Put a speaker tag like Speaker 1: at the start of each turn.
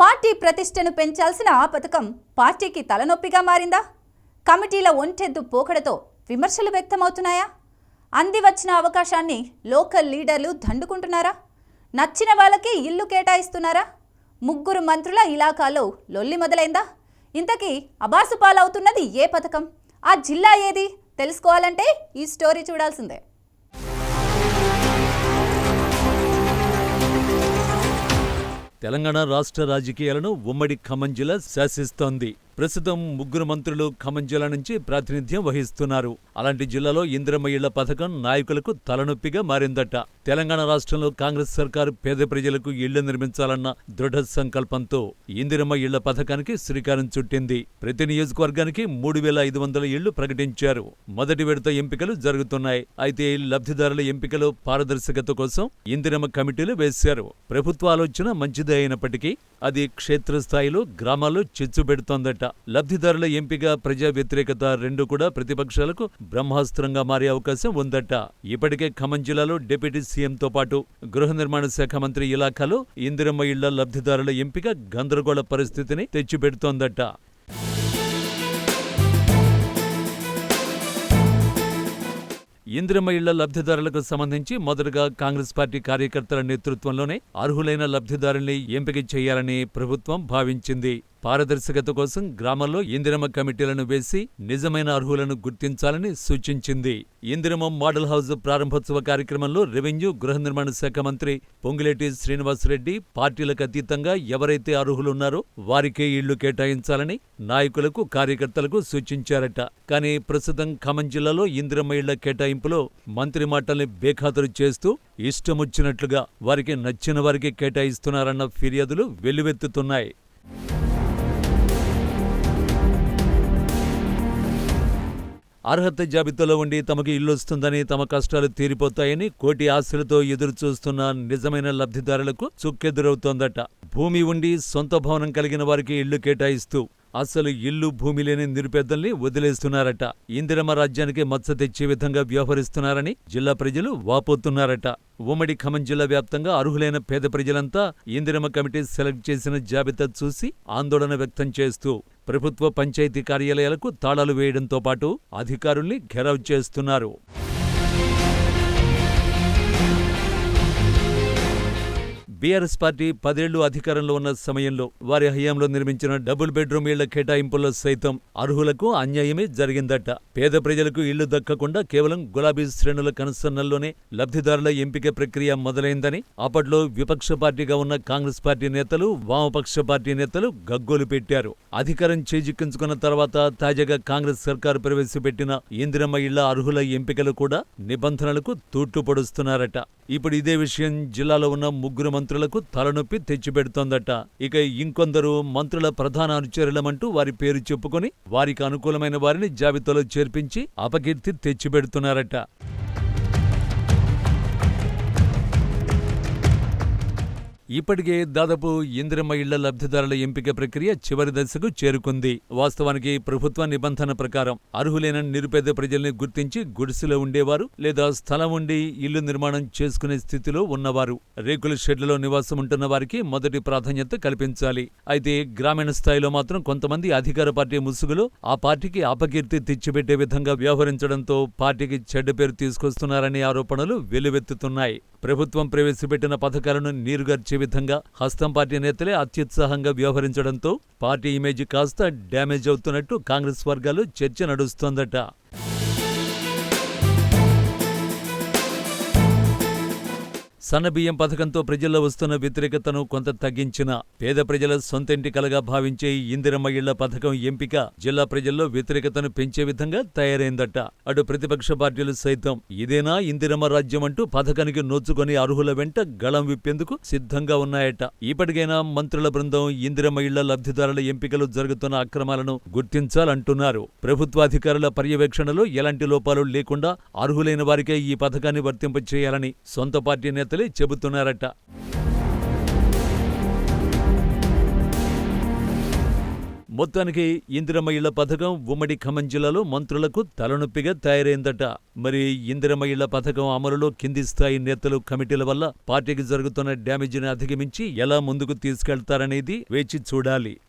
Speaker 1: Party ప్రతిష్టను పెంచాల్సిన ఆ పథకం పార్టీకి తలనొప్పిగా మారిందా? కమిటీల ఒంటెద్దు పోకడతో విమర్శలు వ్యక్తమవుతున్నాయా? అంది వచ్చిన అవకాశాన్ని లోకల్ లీడర్లు దండుకుంటున్నారా? నచ్చిన వాళ్ళకి ఇల్లు కేటాయిస్తున్నారా? ముగ్గురు మంత్రుల ఇలాకాలో లొల్లి మొదలైందా? ఇంతకీ అబాసు పాలవుతున్నది ఏ పథకం? ఆ జిల్లా ఏది? తెలుసుకోవాలంటే ఈ స్టోరీ చూడాల్సిందే.
Speaker 2: తెలంగాణ రాష్ట్ర రాజకీయాలను ఉమ్మడి ఖమ్మం జిల్లా శాసిస్తోంది. ప్రస్తుతం ముగ్గురు మంత్రులు ఖమ్మం జిల్లా నుంచి ప్రాతినిధ్యం వహిస్తున్నారు. అలాంటి జిల్లాలో ఇందిరమ్మ ఇళ్ళ పథకం నాయకులకు తలనొప్పిగా మారిందట. తెలంగాణ రాష్ట్రంలో కాంగ్రెస్ సర్కారు పేద ప్రజలకు ఇళ్ళు నిర్మించాలన్న దృఢ సంకల్పంతో ఇందిరమ్మ ఇళ్ళ పథకానికి శ్రీకారం చుట్టింది. ప్రతి నియోజకవర్గానికి మూడు వేల ఐదు వందల ఇళ్ళు ప్రకటించారు. మొదటి విడత ఎంపికలు జరుగుతున్నాయి. అయితే లబ్ధిదారుల ఎంపికలో పారదర్శకత కోసం ఇందిరమ్మ కమిటీలు వేశారు. ప్రభుత్వ ఆలోచన మంచిదే అయినప్పటికీ అది క్షేత్రస్థాయిలో గ్రామాల్లో చిచ్చు పెడుతోందట. లబ్ధిదారుల ఎంపిక ప్రజా వ్యతిరేకత రెండు కూడా ప్రతిపక్షాలకు బ్రహ్మాస్త్రంగా మారే అవకాశం ఉందట. ఇప్పటికే ఖమ్మం జిల్లాలో డిప్యూటీ సీఎంతో పాటు గృహ నిర్మాణ శాఖ మంత్రి ఇలాఖాలో ఇందిరమ్మ ఇళ్ళ లబ్ధిదారుల ఎంపిక గందరగోళ పరిస్థితిని తెచ్చిపెడుతోందట. ఇందిరమ్మ ఇళ్ళ లబ్ధిదారులకు సంబంధించి మొదటగా కాంగ్రెస్ పార్టీ కార్యకర్తల నేతృత్వంలోనే అర్హులైన లబ్ధిదారుల్ని ఎంపిక చేయాలని ప్రభుత్వం భావించింది. పారదర్శకత కోసం గ్రామంలో ఇందిరమ్మ కమిటీలను వేసి నిజమైన అర్హులను గుర్తించాలని సూచించింది. ఇందిరమ మోడల్ హౌస్ ప్రారంభోత్సవ కార్యక్రమంలో రెవెన్యూ గృహ నిర్మాణ శాఖ మంత్రి పొంగిలేటి శ్రీనివాసరెడ్డి పార్టీలకు అతీతంగా ఎవరైతే అర్హులున్నారో వారికే ఇళ్ళు కేటాయించాలని నాయకులకు కార్యకర్తలకు సూచించారట. కానీ ప్రస్తుతం ఖమ్మం జిల్లాలో ఇందిరమ్మ ఇళ్ళ కేటాయింపులో మంత్రి మాటల్ని బేఖాతరు చేస్తూ ఇష్టమొచ్చినట్లుగా వారికి నచ్చిన వారికి కేటాయిస్తున్నారన్న ఫిర్యాదులు వెల్లువెత్తుతున్నాయి. అర్హత జాబితాలో ఉండి తమకు ఇల్లు వస్తుందని తమ కష్టాలు తీరిపోతాయని కోటి ఆశలతో ఎదురు చూస్తున్న నిజమైన లబ్ధిదారులకు చుక్కెదురవుతోందట. భూమి ఉండి సొంత భవనం కలిగిన వారికి ఇళ్ళు కేటాయిస్తూ అసలు ఇల్లు భూమి లేని నిరుపేదల్ని వదిలేస్తున్నారట. ఇందిరమ రాజ్యానికి మత్స తెచ్చే విధంగా వ్యవహరిస్తున్నారని జిల్లా ప్రజలు వాపోతున్నారట. ఉమ్మడి ఖమ్మం జిల్లా వ్యాప్తంగా అర్హులైన పేద ప్రజలంతా ఇందిరమ కమిటీ సెలెక్ట్ చేసిన జాబితా చూసి ఆందోళన వ్యక్తం చేస్తూ ప్రభుత్వ పంచాయతీ కార్యాలయాలకు తాళాలు వేయడంతో పాటు అధికారుల్ని ఘెరావ్ చేస్తున్నారు. బీఆర్ఎస్ పార్టీ పదేళ్ళు అధికారంలో ఉన్న సమయంలో వారి హయాంలో నిర్మించిన డబుల్ బెడ్రూమ్ ఇళ్ళ కేటాయింపుల్లో సైతం అర్హులకు అన్యాయమే జరిగిందట. పేద ప్రజలకు ఇళ్ళు దక్కకుండా కేవలం గులాబీ శ్రేణుల కనుసన్నల్లోనే లబ్ధిదారుల ఎంపిక ప్రక్రియ మొదలైందని అప్పట్లో విపక్ష పార్టీగా ఉన్న కాంగ్రెస్ పార్టీ నేతలు వామపక్ష పార్టీ నేతలు గగ్గోలు పెట్టారు. అధికారం చేజిక్కించుకున్న తర్వాత తాజాగా కాంగ్రెస్ సర్కారు ప్రవేశపెట్టిన ఇందిరమ్మ ఇళ్ళ అర్హుల ఎంపికలు కూడా నిబంధనలకు తూట్టుపడుస్తున్నారట ఇప్పుడు ఇదే విషయం జిల్లాలో ఉన్న ముగ్గురు మంత్రులకు తలనొప్పి తెచ్చిపెడుతోందట. ఇక ఇంకొందరు మంత్రుల ప్రధాన అనుచరులమంటూ వారి పేరు చెప్పుకొని వారికి అనుకూలమైన వారిని జాబితాలో చేర్పించి అపకీర్తి తెచ్చిపెడుతున్నారట. ఇప్పటికే దాదాపు ఇందిరమ్మ ఇళ్ళ లబ్ధిదారుల ఎంపిక ప్రక్రియ చివరి దశకు చేరుకుంది. వాస్తవానికి ప్రభుత్వ నిబంధన ప్రకారం అర్హులైన నిరుపేద ప్రజల్ని గుర్తించి గుడిసెలో ఉండేవారు లేదా స్థలం ఉండి ఇల్లు నిర్మాణం చేసుకునే స్థితిలో ఉన్నవారు. రేకుల షెడ్లలో నివాసం ఉంటున్న వారికి మొదటి ప్రాధాన్యత కల్పించాలి. అయితే గ్రామీణ స్థాయిలో మాత్రం కొంతమంది అధికార పార్టీ ముసుగులో ఆ పార్టీకి అపకీర్తి తెచ్చిపెట్టే విధంగా వ్యవహరించడంతో పార్టీకి చెడ్డ పేరు తీసుకొస్తున్నారనే ఆరోపణలు వెలువెత్తుతున్నాయి ప్రభుత్వం ప్రవేశపెట్టిన పథకాలను నీరుగార్చే విధంగా హస్తం పార్టీ నేతలే అత్యుత్సాహంగా వ్యవహరించడంతో పార్టీ ఇమేజ్ కాస్త డ్యామేజ్ అవుతున్నట్టు కాంగ్రెస్ వర్గాలు చర్చ నడుస్తోందట. సన్నబియ్యం పథకంతో ప్రజల్లో వస్తున్న వ్యతిరేకతను కొంత తగ్గించిన పేద ప్రజల సొంతింటి కలగా భావించే ఇందిరమ్మ ఇళ్ళ పథకం ఎంపిక జిల్లా ప్రజల్లో వ్యతిరేకతను పెంచే విధంగా తయారైందట. అటు ప్రతిపక్ష పార్టీలు సైతం ఇదేనా ఇందిరమ్మ రాజ్యం అంటూ పథకానికి నోచుకొని అర్హుల వెంట గళం విప్పేందుకు సిద్ధంగా ఉన్నాయట. ఇప్పటికైనా మంత్రుల బృందం ఇందిరమ్మ ఇళ్ళ లబ్ధిదారుల ఎంపికలు జరుగుతున్న అక్రమాలను గుర్తించాలంటున్నారు. ప్రభుత్వాధికారుల పర్యవేక్షణలో ఎలాంటి లోపాలు లేకుండా అర్హులైన వారికే ఈ పథకాన్ని వర్తింపచేయాలని సొంత పార్టీ నేతలు చెబుతున్నారట. మొత్తానికి ఇందిరమ్మ ఇళ్ళ పథకం ఉమ్మడి ఖమ్మం జిల్లాలో మంత్రులకు తలనొప్పిగా తయారైందట. మరి ఇందిరమ్మ ఇళ్ళ పథకం అమలులో కింది స్థాయి నేతలు కమిటీల వల్ల పార్టీకి జరుగుతున్న డ్యామేజీని అధిగమించి ఎలా ముందుకు తీసుకెళ్తారనేది వేచి చూడాలి.